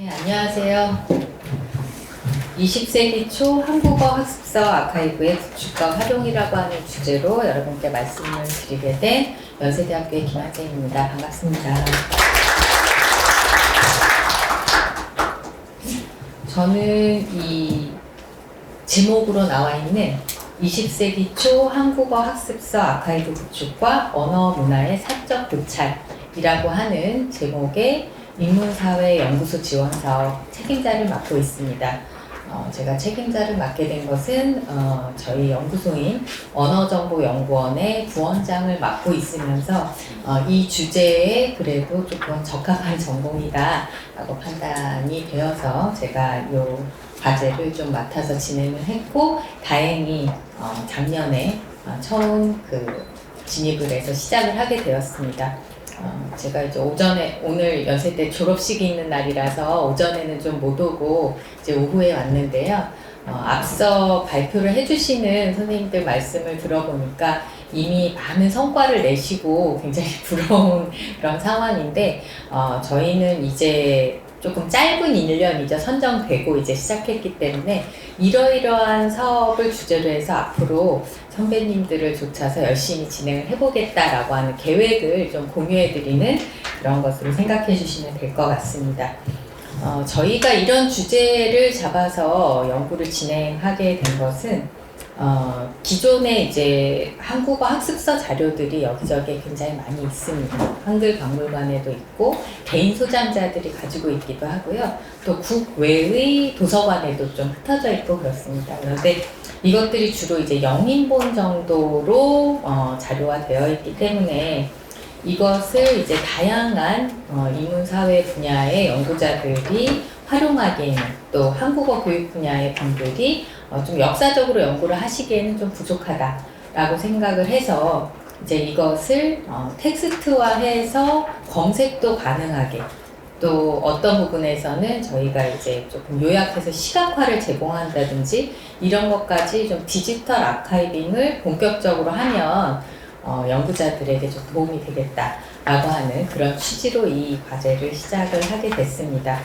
네, 안녕하세요. 20세기 초 한국어 학습서 아카이브의 구축과 활용이라고 하는 주제로 여러분께 말씀을 드리게 된 연세대학교의 김한재입니다. 반갑습니다. 저는 이 제목으로 나와 있는 20세기 초 한국어 학습서 아카이브 구축과 언어 문화의 사적 고찰이라고 하는 제목의 인문사회 연구소 지원 사업 책임자를 맡고 있습니다. 어, 제가 책임자를 맡게 된 것은 어, 저희 연구소인 언어정보연구원의 부원장을 맡고 있으면서 어, 이 주제에 그래도 조금 적합한 전공이다라고 판단이 되어서 제가 이 과제를 좀 맡아서 진행을 했고 다행히 어, 작년에 어, 처음 그 진입을 해서 시작을 하게 되었습니다. 어, 제가 이제 오전에 오늘 연세대 졸업식이 있는 날이라서 오전에는 좀 못 오고 이제 오후에 왔는데요. 어, 앞서 발표를 해주시는 선생님들 말씀을 들어보니까 이미 많은 성과를 내시고 굉장히 부러운 그런 상황인데 어, 저희는 이제 조금 짧은 1년이죠. 선정되고 이제 시작했기 때문에 이러이러한 사업을 주제로 해서 앞으로 선배님들을 쫓아서 열심히 진행을 해보겠다라고 하는 계획을 좀 공유해드리는 그런 것으로 생각해 주시면 될 것 같습니다. 어, 저희가 이런 주제를 잡아서 연구를 진행하게 된 것은 어, 기존에 이제 한국어 학습서 자료들이 여기저기 굉장히 많이 있습니다. 한글 박물관에도 있고 개인 소장자들이 가지고 있기도 하고요. 또 국외의 도서관에도 좀 흩어져 있고 그렇습니다. 그런데 이것들이 주로 이제 영인본 정도로 어, 자료화되어 있기 때문에 이것을 이제 다양한 어, 인문사회 분야의 연구자들이 활용하기에는 또 한국어 교육 분야의 분들이 어, 좀 역사적으로 연구를 하시기에는 좀 부족하다라고 생각을 해서 이제 이것을 어, 텍스트화해서 검색도 가능하게 또 어떤 부분에서는 저희가 이제 조금 요약해서 시각화를 제공한다든지 이런 것까지 좀 디지털 아카이빙을 본격적으로 하면 어, 연구자들에게 좀 도움이 되겠다라고 하는 그런 취지로 이 과제를 시작을 하게 됐습니다.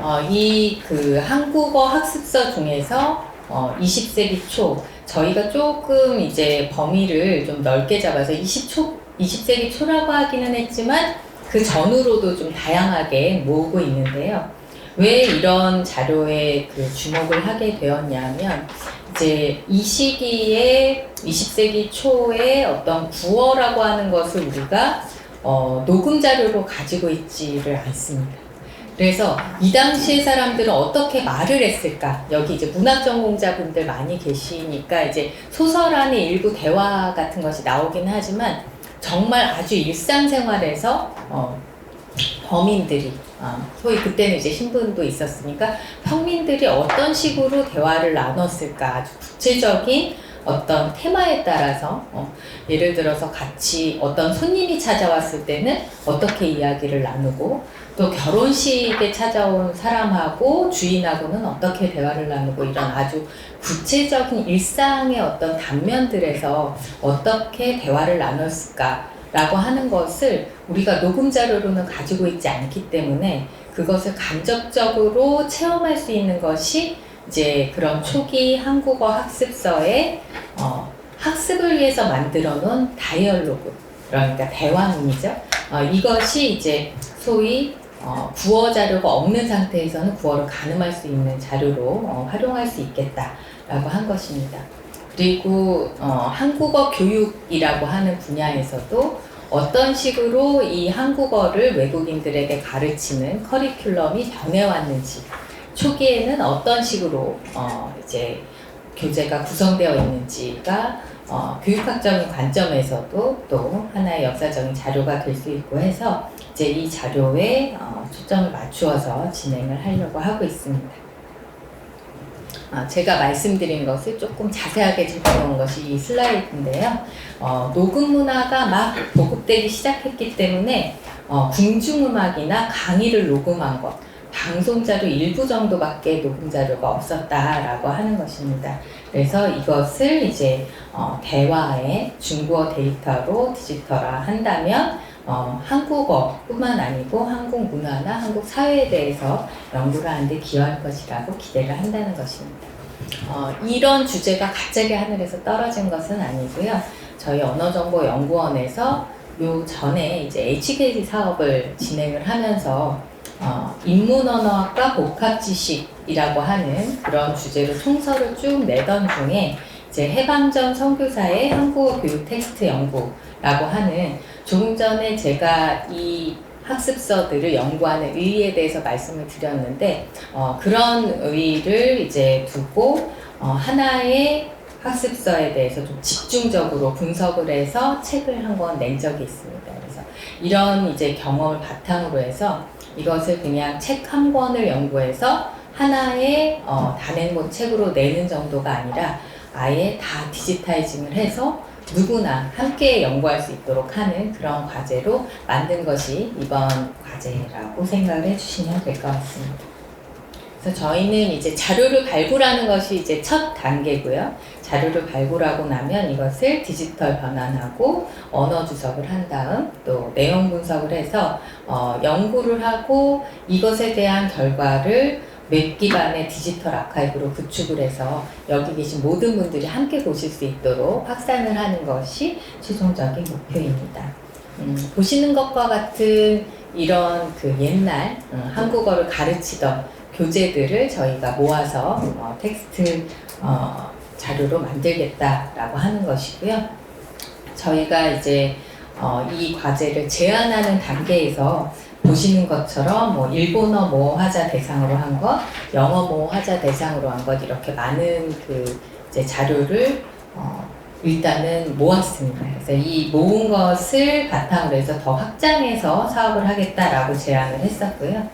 어, 이 그 한국어 학습서 중에서 어, 20세기 초 저희가 조금 이제 범위를 좀 넓게 잡아서 20초 20세기 초라고 하기는 했지만 그 전후로도 좀 다양하게 모으고 있는데요. 왜 이런 자료에 그 주목을 하게 되었냐면 이제 이 시기에 20세기 초에 어떤 구어라고 하는 것을 우리가 어, 녹음 자료로 가지고 있지를 않습니다. 그래서 이 당시의 사람들은 어떻게 말을 했을까? 여기 이제 문학 전공자분들 많이 계시니까 이제 소설 안에 일부 대화 같은 것이 나오긴 하지만 정말 아주 일상생활에서 어, 범인들이 어, 소위 그때는 이제 신분도 있었으니까 평민들이 어떤 식으로 대화를 나눴을까 아주 구체적인 어떤 테마에 따라서 어, 예를 들어서 같이 어떤 손님이 찾아왔을 때는 어떻게 이야기를 나누고 또 결혼식에 찾아온 사람하고 주인하고는 어떻게 대화를 나누고 이런 아주 구체적인 일상의 어떤 단면들에서 어떻게 대화를 나눴을까라고 하는 것을 우리가 녹음 자료로는 가지고 있지 않기 때문에 그것을 간접적으로 체험할 수 있는 것이 이제 그런 초기 한국어 학습서의 어, 학습을 위해서 만들어 놓은 다이얼로그 그러니까 대화문이죠. 어, 이것이 이제 소위 어, 구어 자료가 없는 상태에서는 구어를 가늠할 수 있는 자료로 어, 활용할 수 있겠다라고 한 것입니다. 그리고 어, 한국어 교육이라고 하는 분야에서도 어떤 식으로 이 한국어를 외국인들에게 가르치는 커리큘럼이 변해왔는지 초기에는 어떤 식으로 어, 이제 교재가 구성되어 있는지가 어, 교육학적인 관점에서도 또 하나의 역사적인 자료가 될 수 있고 해서 이제 이 자료에 어, 초점을 맞추어서 진행을 하려고 하고 있습니다. 아, 제가 말씀드린 것을 조금 자세하게 적어놓은 것이 이 슬라이드인데요. 어, 녹음 문화가 막 보급되기 시작했기 때문에 어, 궁중음악이나 강의를 녹음한 것, 방송 자료 일부 정도밖에 녹음 자료가 없었다라고 하는 것입니다. 그래서 이것을 이제 어, 대화에 중국어 데이터로 디지털화 한다면 어, 한국어뿐만 아니고 한국 문화나 한국 사회에 대해서 연구를 하는데 기여할 것이라고 기대를 한다는 것입니다. 어, 이런 주제가 갑자기 하늘에서 떨어진 것은 아니고요. 저희 언어정보연구원에서 요 전에 이제 HKD 사업을 진행을 하면서 어, 인문언어학과 복합지식이라고 하는 그런 주제로 총서를 쭉 내던 중에 이제 해방전 선교사의 한국어 교육 텍스트 연구라고 하는 조금 전에 제가 이 학습서들을 연구하는 의의에 대해서 말씀을 드렸는데 어, 그런 의의를 이제 두고 어, 하나의 학습서에 대해서 좀 집중적으로 분석을 해서 책을 한 권 낸 적이 있습니다. 그래서 이런 이제 경험을 바탕으로 해서 이것을 그냥 책 한 권을 연구해서 하나의 어, 단행본 책으로 내는 정도가 아니라 아예 다 디지타이징을 해서 누구나 함께 연구할 수 있도록 하는 그런 과제로 만든 것이 이번 과제라고 생각을 해주시면 될 것 같습니다. 그래서 저희는 이제 자료를 발굴하는 것이 이제 첫 단계고요. 자료를 발굴하고 나면 이것을 디지털 변환하고 언어 주석을 한 다음 또 내용 분석을 해서 어, 연구를 하고 이것에 대한 결과를 웹 기반의 디지털 아카이브로 구축을 해서 여기 계신 모든 분들이 함께 보실 수 있도록 확산을 하는 것이 최종적인 목표입니다. 음, 보시는 것과 같은 이런 그 옛날 음, 한국어를 가르치던 교재들을 저희가 모아서 어, 텍스트 어, 자료로 만들겠다라고 하는 것이고요. 저희가 이제 어, 이 과제를 제안하는 단계에서 보시는 것처럼 뭐 일본어 모호화자 대상으로 한 것, 영어 모호화자 대상으로 한 것 이렇게 많은 그 이제 자료를 어, 일단은 모았습니다. 그래서 이 모은 것을 바탕으로 해서 더 확장해서 사업을 하겠다라고 제안을 했었고요.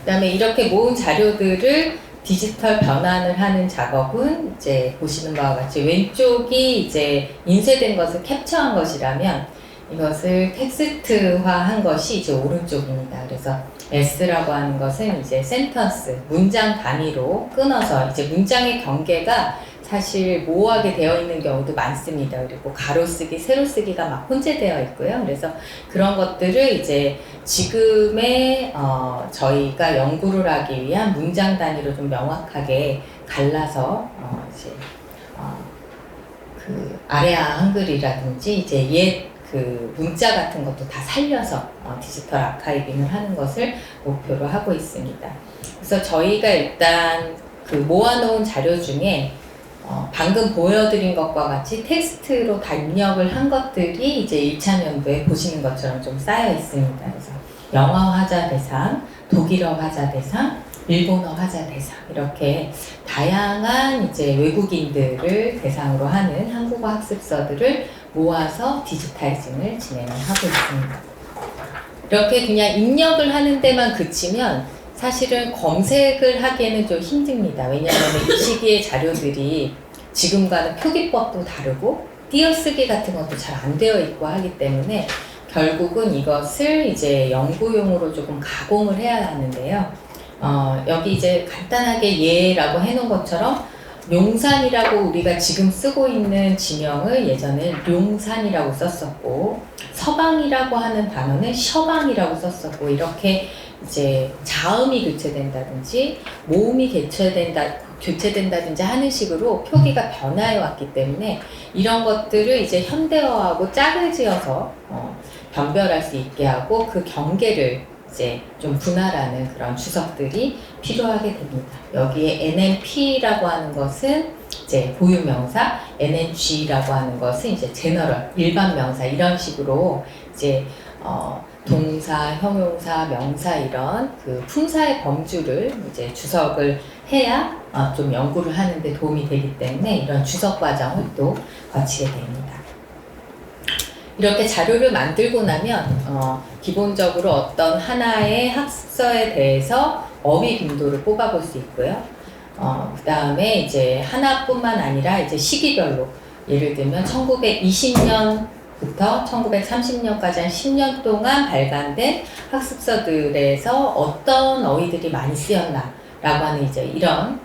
그다음에 이렇게 모은 자료들을 디지털 변환을 하는 작업은 이제 보시는 바와 같이 왼쪽이 이제 인쇄된 것을 캡처한 것이라면 이것을 텍스트화한 것이 이제 오른쪽입니다. 그래서 S라고 하는 것은 이제 센턴스, 문장 단위로 끊어서 이제 문장의 경계가 사실 모호하게 되어 있는 경우도 많습니다. 그리고 가로 쓰기, 세로 쓰기가 막 혼재되어 있고요. 그래서 그런 것들을 이제 지금의 어, 저희가 연구를 하기 위한 문장 단위로 좀 명확하게 갈라서 어, 이제 어, 그 아래아 한글이라든지 이제 옛 그 문자 같은 것도 다 살려서 어, 디지털 아카이빙을 하는 것을 목표로 하고 있습니다. 그래서 저희가 일단 그 모아놓은 자료 중에 어, 방금 보여드린 것과 같이 텍스트로 다 입력을 한 것들이 이제 1차 연도에 보시는 것처럼 좀 쌓여 있습니다. 그래서 영어 화자 대상, 독일어 화자 대상, 일본어 화자 대상 이렇게 다양한 이제 외국인들을 대상으로 하는 한국어 학습서들을 모아서 디지타이징을 진행을 하고 있습니다. 이렇게 그냥 입력을 하는 데만 그치면 사실은 검색을 하기에는 좀 힘듭니다. 왜냐하면 이 시기의 자료들이 지금과는 표기법도 다르고 띄어쓰기 같은 것도 잘 안 되어 있고 하기 때문에 결국은 이것을 이제 연구용으로 조금 가공을 해야 하는데요. 어, 여기 이제 간단하게 예라고 해놓은 것처럼 용산이라고 우리가 지금 쓰고 있는 지명을 예전에 용산이라고 썼었고 서방이라고 하는 단어는 서방이라고 썼었고 이렇게 이제 자음이 교체된다든지 모음이 교체된다 교체된다든지 하는 식으로 표기가 변화해 왔기 때문에 이런 것들을 이제 현대어하고 짝을 지어서 어, 변별할 수 있게 하고 그 경계를 이제 좀 분할하는 그런 주석들이 필요하게 됩니다. 여기에 NNP라고 하는 것은 이제 보유 명사, NNG라고 하는 것은 이제 제너럴, 일반 명사 이런 식으로 이제 어, 동사, 형용사, 명사 이런 그 품사의 범주를 이제 주석을 해야 어, 좀 연구를 하는데 도움이 되기 때문에 이런 주석 과정을 또 거치게 됩니다. 이렇게 자료를 만들고 나면 어, 기본적으로 어떤 하나의 학습서에 대해서 어휘 빈도를 뽑아볼 수 있고요. 어, 그 다음에 이제 하나뿐만 아니라 이제 시기별로 예를 들면 1920년부터 1930년까지 한 10년 동안 발간된 학습서들에서 어떤 어휘들이 많이 쓰였나 라고 하는 이제 이런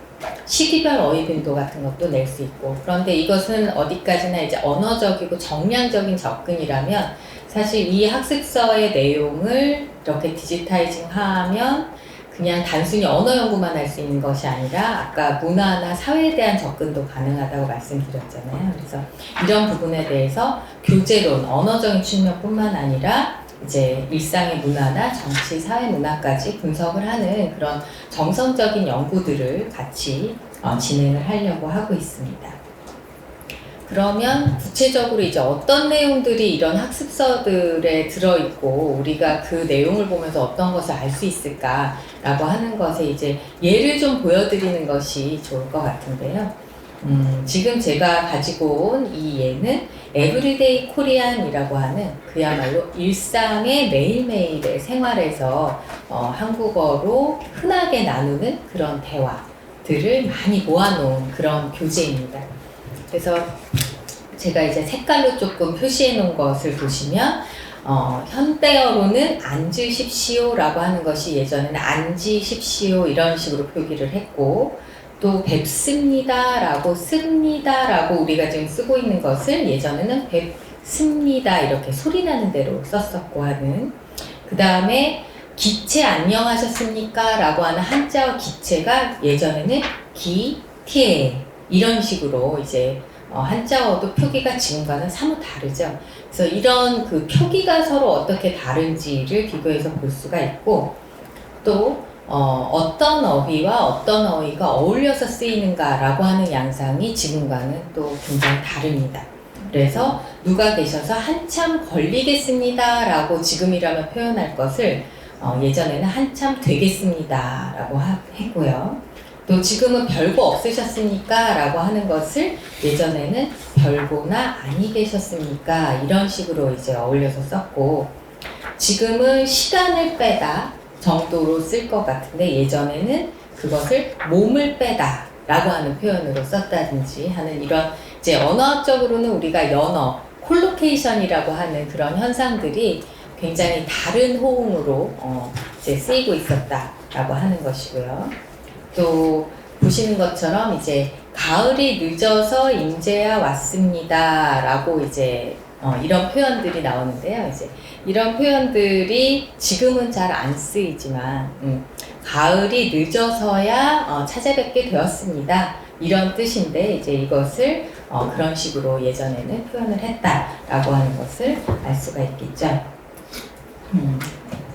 시기별 어휘 빈도 같은 것도 낼 수 있고 그런데 이것은 어디까지나 이제 언어적이고 정량적인 접근이라면 사실 이 학습서의 내용을 이렇게 디지타이징 하면 그냥 단순히 언어 연구만 할 수 있는 것이 아니라 아까 문화나 사회에 대한 접근도 가능하다고 말씀드렸잖아요. 그래서 이런 부분에 대해서 교재론, 언어적인 측면뿐만 아니라 이제 일상의 문화나 정치, 사회 문화까지 분석을 하는 그런 정성적인 연구들을 같이 어, 진행을 하려고 하고 있습니다. 그러면 구체적으로 이제 어떤 내용들이 이런 학습서들에 들어있고 우리가 그 내용을 보면서 어떤 것을 알 수 있을까라고 하는 것에 이제 예를 좀 보여드리는 것이 좋을 것 같은데요. 음, 지금 제가 가지고 온 이 예는 에브리데이 코리안이라고 하는 그야말로 일상의 매일매일의 생활에서 어, 한국어로 흔하게 나누는 그런 대화들을 많이 모아놓은 그런 교재입니다. 그래서 제가 이제 색깔로 조금 표시해 놓은 것을 보시면 어, 현대어로는 앉으십시오라고 하는 것이 예전에는 앉으십시오 이런 식으로 표기를 했고 또 뵙습니다라고 씁니다라고 우리가 지금 쓰고 있는 것을 예전에는 뵙습니다 이렇게 소리 나는 대로 썼었고 하는 그 다음에 기체 안녕하셨습니까? 라고 하는 한자어 기체가 예전에는 기, 티에 이런 식으로 이제 어, 한자어도 표기가 지금과는 사뭇 다르죠. 그래서 이런 그 표기가 서로 어떻게 다른지를 비교해서 볼 수가 있고 또 어, 어떤 어휘와 어떤 어휘가 어울려서 쓰이는가라고 하는 양상이 지금과는 또 굉장히 다릅니다. 그래서 누가 계셔서 한참 걸리겠습니다 라고 지금이라면 표현할 것을 어, 예전에는 한참 되겠습니다 라고 하- 했고요. 또 지금은 별거 없으셨습니까? 라고 하는 것을 예전에는 별거나 아니 계셨습니까? 이런 식으로 이제 어울려서 썼고 지금은 시간을 빼다 정도로 쓸 것 같은데 예전에는 그것을 몸을 빼다 라고 하는 표현으로 썼다든지 하는 이런 이제 언어학적으로는 우리가 연어, 콜로케이션이라고 하는 그런 현상들이 굉장히 다른 호응으로 어, 이제 쓰이고 있었다라고 하는 것이고요. 또 보시는 것처럼 이제 가을이 늦어서 임재야 왔습니다라고 이제 어, 이런 표현들이 나오는데요. 이제 이런 표현들이 지금은 잘 안 쓰이지만 음, 가을이 늦어서야 어, 찾아뵙게 되었습니다. 이런 뜻인데 이제 이것을 어, 그런 식으로 예전에는 표현을 했다라고 하는 것을 알 수가 있겠죠. 음,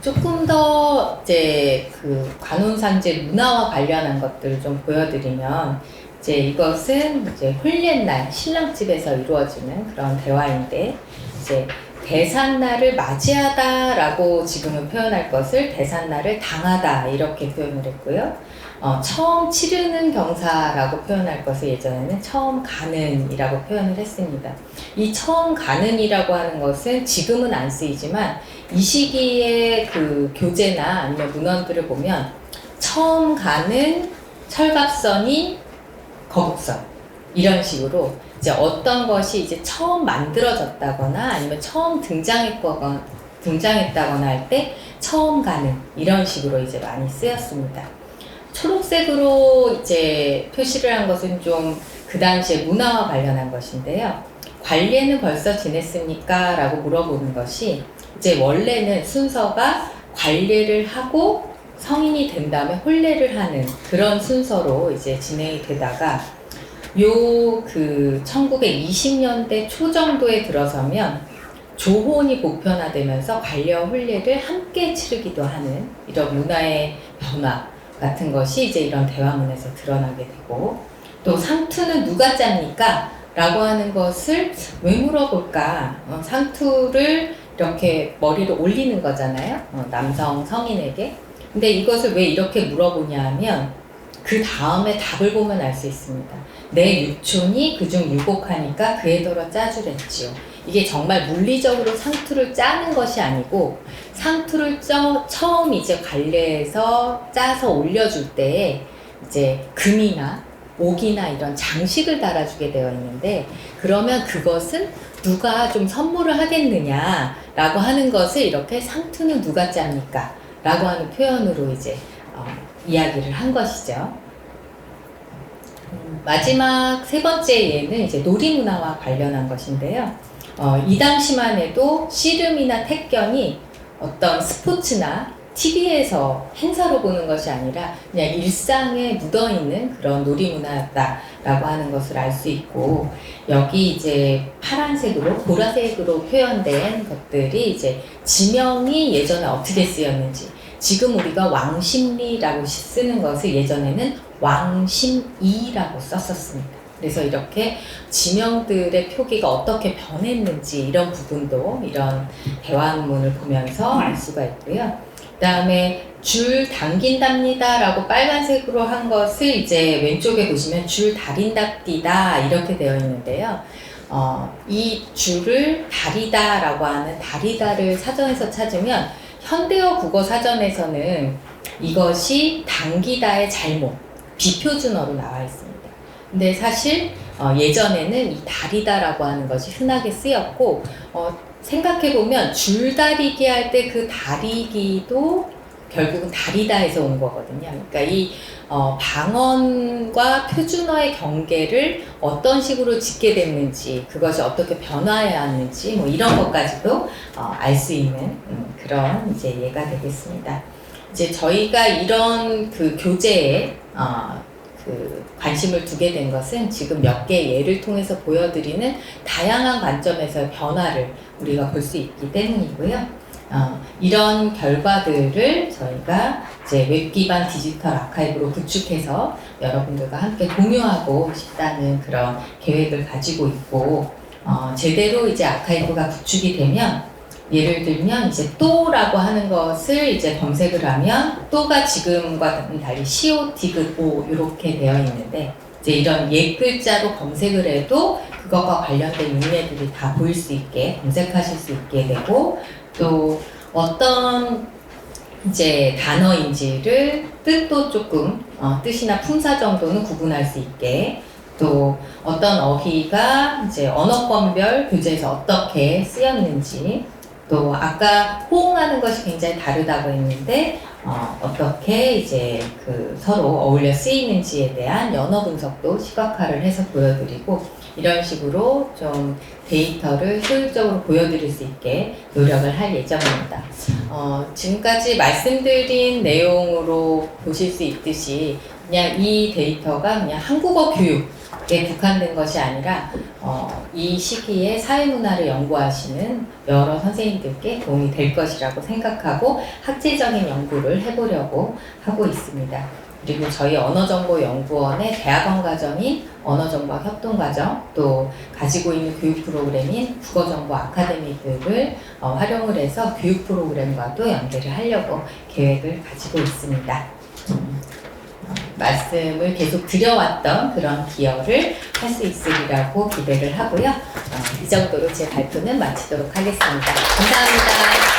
조금 더 이제 그 관혼상제 문화와 관련한 것들을 좀 보여드리면 이제 이것은 이제 홀옛날 신랑집에서 이루어지는 그런 대화인데 이제 대산날을 맞이하다라고 지금은 표현할 것을 대산날을 당하다 이렇게 표현을 했고요. 어, 처음 치르는 경사라고 표현할 것을 예전에는 처음 가는이라고 표현을 했습니다. 이 처음 가는이라고 하는 것은 지금은 안 쓰이지만 이 시기의 그 교재나 아니면 문헌들을 보면 처음 가는 철갑선이 거북선 이런 식으로 이제 어떤 것이 이제 처음 만들어졌다거나 아니면 처음 등장했거나 등장했다거나 할 때 처음 가는 이런 식으로 이제 많이 쓰였습니다. 초록색으로 이제 표시를 한 것은 좀 그 당시에 문화와 관련한 것인데요. 관례는 벌써 지냈습니까? 라고 물어보는 것이 이제 원래는 순서가 관례를 하고 성인이 된 다음에 혼례를 하는 그런 순서로 이제 진행이 되다가 요 그 1920년대 초 정도에 들어서면 조혼이 보편화되면서 관례와 혼례를 함께 치르기도 하는 이런 문화의 변화 같은 것이 이제 이런 대화문에서 드러나게 되고 또 상투는 누가 짭니까? 라고 하는 것을 왜 물어볼까? 어, 상투를 이렇게 머리를 올리는 거잖아요. 어, 남성 성인에게. 근데 이것을 왜 이렇게 물어보냐 하면 그 다음에 답을 보면 알 수 있습니다. 내 육촌이 그중 유곡하니까 그에 더러 짜주랬지요. 이게 정말 물리적으로 상투를 짜는 것이 아니고 상투를 쪄, 처음 이제 관례에서 짜서 올려줄 때에 이제 금이나 옥이나 이런 장식을 달아주게 되어 있는데 그러면 그것은 누가 좀 선물을 하겠느냐라고 하는 것을 이렇게 상투는 누가 짭니까? 라고 하는 표현으로 이제 어, 이야기를 한 것이죠. 음, 마지막 세 번째 예는 이제 놀이 문화와 관련한 것인데요. 어, 이 당시만 해도 씨름이나 태견이 어떤 스포츠나 TV에서 행사로 보는 것이 아니라 그냥 일상에 묻어 있는 그런 놀이문화였다라고 하는 것을 알 수 있고 여기 이제 파란색으로 보라색으로 표현된 것들이 이제 지명이 예전에 어떻게 쓰였는지 지금 우리가 왕심리라고 쓰는 것을 예전에는 왕심이라고 썼었습니다. 그래서 이렇게 지명들의 표기가 어떻게 변했는지 이런 부분도 이런 대화문을 보면서 알 수가 있고요. 그 다음에 줄 당긴답니다 라고 빨간색으로 한 것을 이제 왼쪽에 보시면 줄 다린답디다 이렇게 되어 있는데요. 어, 이 줄을 다리다 라고 하는 다리다를 사전에서 찾으면 현대어 국어 사전에서는 이것이 당기다의 잘못 비표준어로 나와 있습니다. 근데 사실 어, 예전에는 이 다리다라고 하는 것이 흔하게 쓰였고 어, 생각해 보면 줄다리기 할 때 그 다리기도 결국은 다리다에서 온 거거든요. 그러니까 이 어, 방언과 표준어의 경계를 어떤 식으로 짓게 됐는지 그것이 어떻게 변화해왔는지 뭐 이런 것까지도 어, 알 수 있는 음, 그런 이제 예가 되겠습니다. 이제 저희가 이런 그 교재에 어, 그 관심을 두게 된 것은 지금 몇개 예를 통해서 보여드리는 다양한 관점에서의 변화를 우리가 볼 수 있기 때문이고요. 어, 이런 결과들을 저희가 이제 웹 기반 디지털 아카이브로 구축해서 여러분들과 함께 공유하고 싶다는 그런 계획을 가지고 있고 어, 제대로 이제 아카이브가 구축이 되면 예를 들면 이제 또라고 하는 것을 이제 검색을 하면 또가 지금과 달리 CO 디귿 O 이렇게 되어 있는데 이제 이런 옛 글자로 검색을 해도 그것과 관련된 인내들이 다 보일 수 있게 검색하실 수 있게 되고 또 어떤 이제 단어인지를 뜻도 조금 어, 뜻이나 품사 정도는 구분할 수 있게 또 어떤 어휘가 이제 언어권별 교재에서 어떻게 쓰였는지 또 아까 호응하는 것이 굉장히 다르다고 했는데 어, 어떻게 이제 그 서로 어울려 쓰이는지에 대한 연어 분석도 시각화를 해서 보여드리고 이런 식으로 좀 데이터를 효율적으로 보여드릴 수 있게 노력을 할 예정입니다. 어, 지금까지 말씀드린 내용으로 보실 수 있듯이 그냥 이 데이터가 그냥 한국어 교육 에 국한된 것이 아니라 어, 이 시기에 사회문화를 연구하시는 여러 선생님들께 도움이 될 것이라고 생각하고 학제적인 연구를 해보려고 하고 있습니다. 그리고 저희 언어정보연구원의 대학원 과정인 언어정보학 협동과정 또 가지고 있는 교육 프로그램인 국어정보 아카데미들을 어, 활용을 해서 교육 프로그램과도 연계를 하려고 계획을 가지고 있습니다. 말씀을 계속 드려왔던 그런 기여를 할 수 있으리라고 기대를 하고요. 어, 이 정도로 제 발표는 마치도록 하겠습니다. 감사합니다.